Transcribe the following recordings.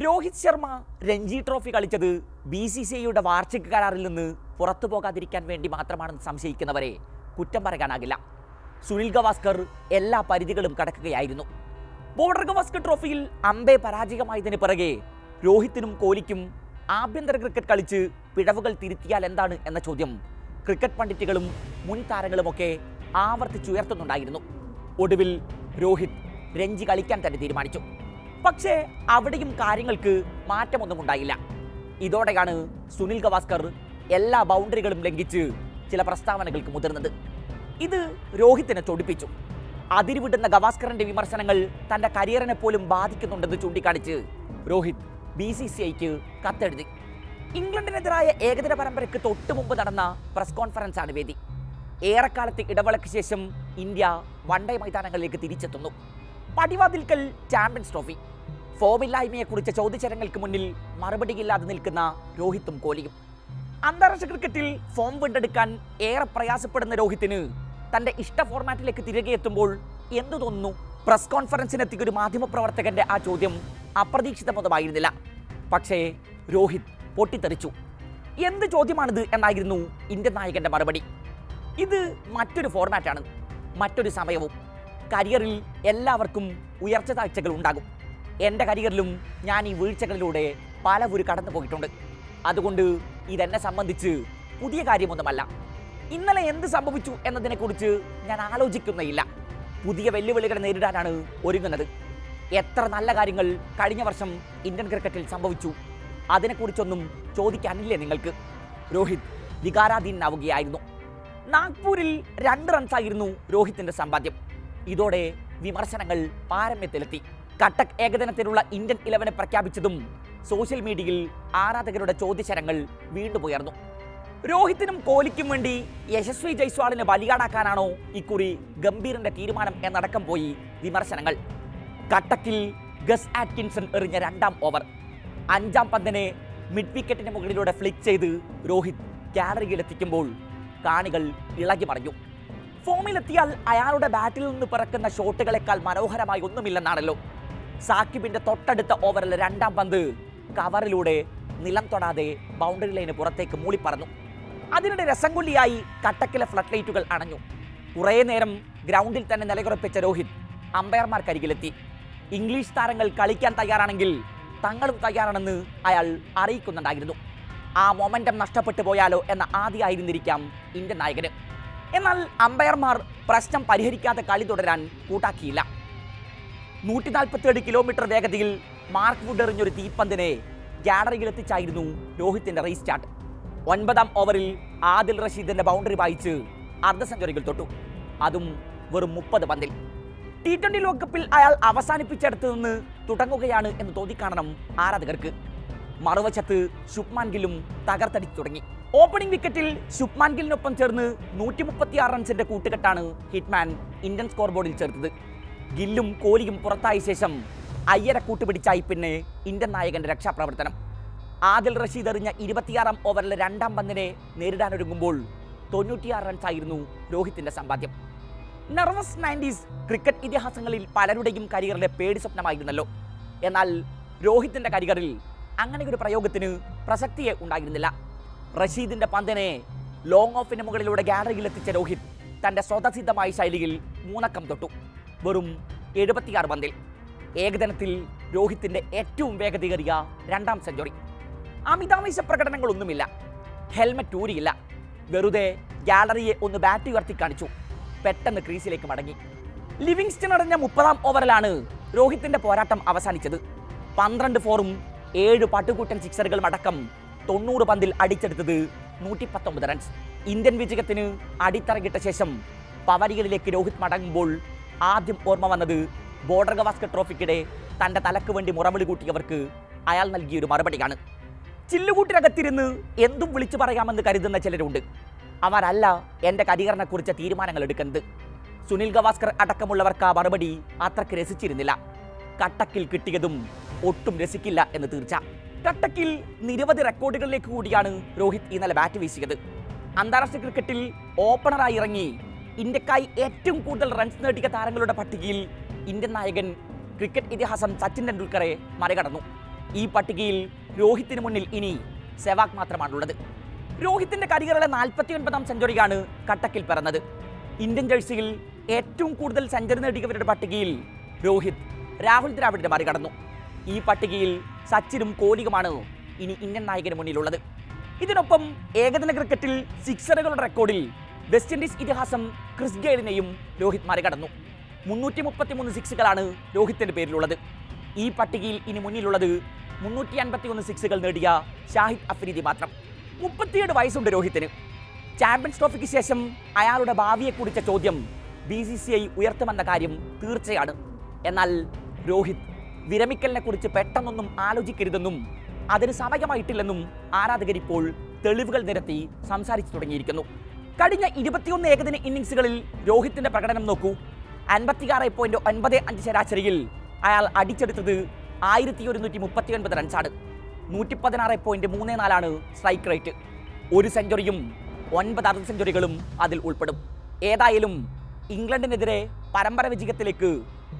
Rohit Sharma Ranji trophy കളിച്ചത് B C C ഐയുടെ വാർഷിക കരാറിൽ നിന്ന് പുറത്തു പോകാതിരിക്കാൻ വേണ്ടി മാത്രമാണെന്ന് സംശയിക്കുന്നവരെ കുറ്റം പറയാനാകില്ല. സുനിൽ ഗവാസ്കർ എല്ലാ പരിധികളും കടക്കുകയായിരുന്നു. ബോർഡർ ഗവാസ്കർ ട്രോഫിയിൽ അമ്പെ പരാജയമായതിന് പിറകെ രോഹിത്തിനും കോലിക്കും ആഭ്യന്തര ക്രിക്കറ്റ് കളിച്ച് പിഴവുകൾ തിരുത്തിയാൽ എന്താണ് എന്ന ചോദ്യം ക്രിക്കറ്റ് പണ്ഡിറ്റുകളും മുൻ താരങ്ങളുമൊക്കെ ആവർത്തിച്ചുയർത്തുന്നുണ്ടായിരുന്നു. ഒടുവിൽ രോഹിത് രഞ്ജി കളിക്കാൻ തന്നെ തീരുമാനിച്ചു. പക്ഷേ അവിടെയും കാര്യങ്ങൾക്ക് മാറ്റമൊന്നും ഉണ്ടായില്ല. ഇതോടെയാണ് സുനിൽ ഗവാസ്കർ എല്ലാ ബൗണ്ടറികളും ലംഘിച്ച് ചില പ്രസ്താവനകൾക്ക് മുതിർന്നത്. ഇത് രോഹിത്തിനെ ചൊടിപ്പിച്ചു. അതിരുവിടുന്ന ഗവാസ്കറിന്റെ വിമർശനങ്ങൾ തന്റെ കരിയറിനെ പോലും ബാധിക്കുന്നുണ്ടെന്ന് ചൂണ്ടിക്കാണിച്ച് രോഹിത് ബി സി സി ഐക്ക് കത്തെഴുതി. ഇംഗ്ലണ്ടിനെതിരായ ഏകദിന പരമ്പരയ്ക്ക് തൊട്ടു മുമ്പ് നടന്ന പ്രസ് കോൺഫറൻസ് ആണ് വേദി. ഏറെക്കാലത്തെ ഇടവേളയ്ക്ക് ശേഷം ഇന്ത്യ വൺഡേ മൈതാനങ്ങളിലേക്ക് തിരിച്ചെത്തുന്നു. പടിവാതിൽക്കൽ ചാമ്പ്യൻസ് ട്രോഫി. ഫോമില്ലായ്മയെക്കുറിച്ച ചോദ്യചരങ്ങൾക്ക് മുന്നിൽ മറുപടിയില്ലാതെ നിൽക്കുന്ന രോഹിത്തും കോഹ്ലിയും അന്താരാഷ്ട്ര ക്രിക്കറ്റിൽ ഫോം വീണ്ടെടുക്കാൻ ഏറെ പ്രയാസപ്പെടുന്ന രോഹിത്തിന് തന്റെ ഇഷ്ട ഫോർമാറ്റിലേക്ക് തിരികെ എത്തുമ്പോൾ എന്തു തോന്നുന്നു പ്രസ് കോൺഫറൻസിനെത്തിയ ഒരു മാധ്യമപ്രവർത്തകന്റെ ആ ചോദ്യം അപ്രതീക്ഷിതമൊന്നുമായിരുന്നില്ല. പക്ഷേ രോഹിത് പൊട്ടിത്തെറിച്ചു. എന്ത് ചോദ്യമാണിത് എന്നായിരുന്നു ഇന്ത്യൻ നായകന്റെ മറുപടി. ഇത് മറ്റൊരു ഫോർമാറ്റാണ്. മറ്റൊരു സമയവും. കരിയറിൽ എല്ലാവർക്കും ഉയർച്ച താഴ്ചകൾ ഉണ്ടാകും. എന്റെ കരിയറിലും ഞാൻ ഈ വീഴ്ചകളിലൂടെ പലവരും കടന്നു പോയിട്ടുണ്ട് അതുകൊണ്ട് ഇതെന്നെ സംബന്ധിച്ച് പുതിയ കാര്യമൊന്നുമല്ല. ഇന്നലെ എന്ത് സംഭവിച്ചു എന്നതിനെക്കുറിച്ച് ഞാൻ ആലോചിക്കുന്നേയില്ല. പുതിയ വെല്ലുവിളികൾ നേരിടാനാണ് ഒരുങ്ങുന്നത്. എത്ര നല്ല കാര്യങ്ങൾ കഴിഞ്ഞ വർഷം ഇന്ത്യൻ ക്രിക്കറ്റിൽ സംഭവിച്ചു. അതിനെക്കുറിച്ചൊന്നും ചോദിക്കാനില്ലേ നിങ്ങൾക്ക്? രോഹിത് വികാരാധീനാവുകയായിരുന്നു നാഗ്പൂരിൽ രണ്ട് റൺസായിരുന്നു രോഹിത്തിന്റെ സമ്പാദ്യം. ഇതോടെ വിമർശനങ്ങൾ പാരമ്യത്തിലെത്തി. കട്ടക് ഏകദിനത്തിനുള്ള ഇന്ത്യൻ ഇലവനെ പ്രഖ്യാപിച്ചതും സോഷ്യൽ മീഡിയയിൽ ആരാധകരുടെ ചോദ്യശരങ്ങൾ വീണ്ടും ഉയർന്നു രോഹിത്തിനും കോഹ്ലിക്കും വേണ്ടി യശസ്വി ജയ്സ്വാളിനെ ബലിയാടാക്കാനാണോ ഇക്കുറി ഗംഭീറിന്റെ തീരുമാനം എന്നടക്കം പോയി വിമർശനങ്ങൾ. കട്ടക്കിൽ ഗസ് ആറ്റ്കിൻസൺ എറിഞ്ഞ രണ്ടാം ഓവർ. അഞ്ചാം പന്തിനെ മിഡ് വിക്കറ്റിന് മുകളിലൂടെ ഫ്ലിക്ക് ചെയ്ത് രോഹിത് ഗാലറിയിലെത്തിക്കുമ്പോൾ കാണികൾ ഇളകി പറഞ്ഞു ഫോമിലെത്തിയാൽ അയാളുടെ ബാറ്റിൽ നിന്ന് പിറക്കുന്ന ഷോട്ടുകളെക്കാൾ മനോഹരമായി ഒന്നുമില്ലെന്നാണല്ലോ സാക്കിബിന്റെ തൊട്ടടുത്ത ഓവറിൽ രണ്ടാം പന്ത്. കവറിലൂടെ നിലം തൊടാതെ ബൗണ്ടറി ലൈന് പുറത്തേക്ക് മൂളിപ്പറന്നു. അതിനിടെ രസംകൊല്ലിയായി കട്ടക്കിലെ ഫ്ലഡ് ലൈറ്റുകൾ അണഞ്ഞു. കുറേ നേരം ഗ്രൗണ്ടിൽ തന്നെ നിലകുറപ്പിച്ച രോഹിത് അമ്പയർമാർക്കരികിലെത്തി. ഇംഗ്ലീഷ് താരങ്ങൾ കളിക്കാൻ തയ്യാറാണെങ്കിൽ തങ്ങളും തയ്യാറാണെന്ന് അയാൾ അറിയിക്കുന്നുണ്ടായിരുന്നു. ആ മൊമെന്റം നഷ്ടപ്പെട്ടു പോയാലോ എന്ന ആദ്യമായിരുന്നിരിക്കാം ഇന്ത്യൻ നായകന്. എന്നാൽ അമ്പയർമാർ പ്രശ്നം പരിഹരിക്കാതെ കളി തുടരാൻ കൂട്ടാക്കിയില്ല. നൂറ്റി നാൽപ്പത്തിയേഴ് കിലോമീറ്റർ വേഗതയിൽ മാർക്ക് വുഡ് എറിഞ്ഞൊരു തീപ്പന്തിനെ ഗാലറിയിലെത്തിച്ചായിരുന്നു രോഹിത്തിന്റെ റീസ്റ്റാർട്ട്. ഒൻപതാം ഓവറിൽ ആദിൽ റഷീദിന്റെ ബൗണ്ടറി വായിച്ച് അർദ്ധ സെഞ്ചുറികൾ തൊട്ടു. അതും വെറും മുപ്പത് പന്തിൽ. ടി ട്വന്റി ലോകകപ്പിൽ അയാൾ അവസാനിപ്പിച്ചെടുത്ത് നിന്ന് തുടങ്ങുകയാണ് എന്ന് തോന്നിക്കാണണം ആരാധകർക്ക്. മറുവശത്ത് ശുഭ്മാൻ ഗില്ലും തകർത്തടിച്ചു തുടങ്ങി. ഓപ്പണിംഗ് വിക്കറ്റിൽ ശുഭ്മാൻ ഗില്ലിനൊപ്പം ചേർന്ന് നൂറ്റി മുപ്പത്തിയാറ് റൺസിന്റെ കൂട്ടുകെട്ടാണ് ഹിറ്റ്മാൻ ഇന്ത്യൻ സ്കോർ ബോർഡിൽ ചേർത്തത്. ഗില്ലും കോലിയും പുറത്തായ ശേഷം അയ്യര കൂട്ടുപിടിച്ചായി പിന്നെ ഇന്ത്യൻ നായകന്റെ രക്ഷാപ്രവർത്തനം. ആദിൽ റഷീദ് എറിഞ്ഞ ഇരുപത്തിയാറാം ഓവറിലെ രണ്ടാം പന്തിനെ നേരിടാനൊരുങ്ങുമ്പോൾ തൊണ്ണൂറ്റിയാറ് റൺസായിരുന്നു രോഹിത്തിന്റെ സമ്പാദ്യം. നർവസ് നയന്റീസ് ക്രിക്കറ്റ് ഇതിഹാസങ്ങളിൽ പലരുടെയും കരിയറിലെ പേടി സ്വപ്നമായിരുന്നല്ലോ. എന്നാൽ രോഹിത്തിന്റെ കരിയറിൽ അങ്ങനെ ഒരു പ്രയോഗത്തിന് പ്രസക്തിയെ ഉണ്ടായിരുന്നില്ല. റഷീദിന്റെ പന്തിനെ ലോങ് ഓഫിന് മുകളിലൂടെ ഗാലറിയിൽ എത്തിച്ച രോഹിത് തന്റെ സ്വതസിദ്ധമായ ശൈലിയിൽ മൂന്നക്കം തൊട്ടു. വെറും എഴുപത്തിയാറ് പന്തിൽ. ഏകദിനത്തിൽ രോഹിത്തിന്റെ ഏറ്റവും വേഗതയേറിയ രണ്ടാം സെഞ്ചുറി. അമിതാവേശ പ്രകടനങ്ങളൊന്നുമില്ല. ഹെൽമറ്റ് ഊരിയില്ല. വെറുതെ ഗാലറിയെ ഒന്ന് ബാറ്റ് ഉയർത്തി കാണിച്ചു. പെട്ടെന്ന് ക്രീസിലേക്ക് മടങ്ങി. ലിവിങ്സ്റ്റൺ അടഞ്ഞ മുപ്പതാം ഓവറിലാണ് രോഹിത്തിന്റെ പോരാട്ടം അവസാനിച്ചത്. പന്ത്രണ്ട് ഫോറും ഏഴ് പട്ടുകൂട്ടൻ സിക്സറുകളും അടക്കം തൊണ്ണൂറ് പന്തിൽ അടിച്ചെടുത്തത് നൂറ്റി പത്തൊമ്പത് റൺസ്. ഇന്ത്യൻ വിജയത്തിന് അടിത്തറകിട്ട ശേഷം പവരികളിലേക്ക് രോഹിത് മടങ്ങുമ്പോൾ ആദ്യം ഓർമ്മ വന്നത് ബോർഡർ ഗവാസ്കർ ട്രോഫിക്കിടെ തന്റെ തലക്ക് വേണ്ടി മുറവിളി കൂട്ടിയവർക്ക് അയാൾ നൽകിയൊരു മറുപടിയാണ്. ചില്ലുകൂട്ടിനകത്തിരുന്ന് എന്തും വിളിച്ചു പറയാമെന്ന് കരുതുന്ന ചിലരുണ്ട്. അവരല്ല എന്റെ കരിയറിനെക്കുറിച്ച് തീരുമാനങ്ങൾ എടുക്കുന്നത്. സുനിൽ ഗവാസ്കർ അടക്കമുള്ളവർക്ക് ആ മറുപടി അത്രയ്ക്ക് രസിച്ചിരുന്നില്ല. കട്ടക്കിൽ കിട്ടിയതും ഒട്ടും രസിക്കില്ല എന്ന് തീർച്ച. കട്ടക്കിൽ നിരവധി റെക്കോർഡുകളിലേക്ക് കൂടിയാണ് രോഹിത് ഇന്നലെ ബാറ്റ് വീശിയത്. അന്താരാഷ്ട്ര ക്രിക്കറ്റിൽ ഓപ്പണറായി ഇറങ്ങി ഇന്ത്യക്കായി ഏറ്റവും കൂടുതൽ റൺസ് നേടിയ താരങ്ങളുടെ പട്ടികയിൽ ഇന്ത്യൻ നായകൻ ക്രിക്കറ്റ് ഇതിഹാസം സച്ചിൻ ടെണ്ടുൽക്കറെ മറികടന്നു. ഈ പട്ടികയിൽ രോഹിത്തിന് മുന്നിൽ ഇനി സെവാഗ് മാത്രമാണുള്ളത്. രോഹിത്തിന്റെ കരിയറിലെ നാൽപ്പത്തി ഒൻപതാം സെഞ്ചുറിയാണ് കട്ടക്കിൽ പിറന്നത്. ഇന്ത്യൻ ജേഴ്സിയിൽ ഏറ്റവും കൂടുതൽ സെഞ്ചുറി നേടിയവരുടെ പട്ടികയിൽ രോഹിത് രാഹുൽ ദ്രാവിഡിനെ മറികടന്നു. ഈ പട്ടികയിൽ സച്ചിനും കോഹ്ലിയുമാണ് ഇനി ഇന്ത്യൻ നായകന് മുന്നിലുള്ളത്. ഇതിനൊപ്പം ഏകദിന ക്രിക്കറ്റിൽ സിക്സറുകളുടെ റെക്കോർഡിൽ വെസ്റ്റ് ഇൻഡീസ് ഇതിഹാസം ക്രിസ് ഗെയിലിനെയും രോഹിത് മറികടന്നു മുന്നൂറ്റി മുപ്പത്തി മൂന്ന് സിക്സുകളാണ് രോഹിത്തിന്റെ പേരിലുള്ളത്. ഈ പട്ടികയിൽ ഇനി മുന്നിലുള്ളത് മുന്നൂറ്റി അൻപത്തി ഒന്ന് സിക്സുകൾ നേടിയ ഷാഹിദ് അഫ്രീദി മാത്രം. മുപ്പത്തിയേഴ് വയസ്സുണ്ട് രോഹിത്തിന്. ചാമ്പ്യൻസ് ട്രോഫിക്ക് ശേഷം അയാളുടെ ഭാവിയെക്കുറിച്ച ചോദ്യം ബി സി സി ഐ ഉയർത്തുമെന്ന കാര്യം തീർച്ചയാണ്. എന്നാൽ രോഹിത് വിരമിക്കലിനെ കുറിച്ച് പെട്ടെന്നൊന്നും ആലോചിക്കരുതെന്നും അതിന് സമയമായിട്ടില്ലെന്നും ആരാധകരിപ്പോൾ തെളിവുകൾ നിരത്തി സംസാരിച്ചു തുടങ്ങിയിരിക്കുന്നു. കഴിഞ്ഞ ഇരുപത്തിയൊന്ന് ഏകദിന ഇന്നിങ്സുകളിൽ രോഹിത്തിന്റെ പ്രകടനം നോക്കൂ. അൻപത്തിയാറ് പോയിന്റ് ഒൻപത് അഞ്ച് ശരാശരിയിൽ അയാൾ അടിച്ചെടുത്തത് ആയിരത്തി ഒരുന്നൂറ്റി മുപ്പത്തി ഒൻപത് റൺസാണ് നൂറ്റി പതിനാറ് പോയിന്റ് മൂന്ന് നാലാണ് സ്ട്രൈക്ക് റേറ്റ് ഒരു സെഞ്ചുറിയും ഒൻപത് അർദ്ധ സെഞ്ചുറികളും അതിൽ ഉൾപ്പെടും. ഏതായാലും ഇംഗ്ലണ്ടിനെതിരെ പരമ്പര വിജയത്തിലേക്ക്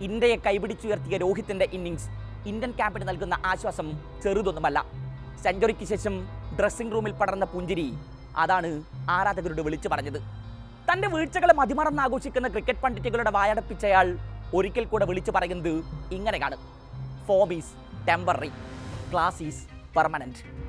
ഇന്ത്യയെ കൈപിടിച്ചുയർത്തിയ രോഹിത്തിന്റെ ഇന്നിങ്സ് ഇന്ത്യൻ ക്യാമ്പിന് നൽകുന്ന ആശ്വാസം ചെറുതൊന്നുമല്ല. സെഞ്ചുറിക്ക് ശേഷം ഡ്രസ്സിംഗ് റൂമിൽ പടർന്ന പുഞ്ചിരി അതാണ് ആരാധകരോട് വിളിച്ചു പറഞ്ഞത്. തന്റെ വീഴ്ചകളെ മതിമറന്ന് ആഘോഷിക്കുന്ന ക്രിക്കറ്റ് പണ്ഡിറ്റുകളുടെ വായടപ്പിച്ചയാൾ ഒരിക്കൽ കൂടെ വിളിച്ചു പറയുന്നത് ഇങ്ങനെയാണ് form is temporary class is permanent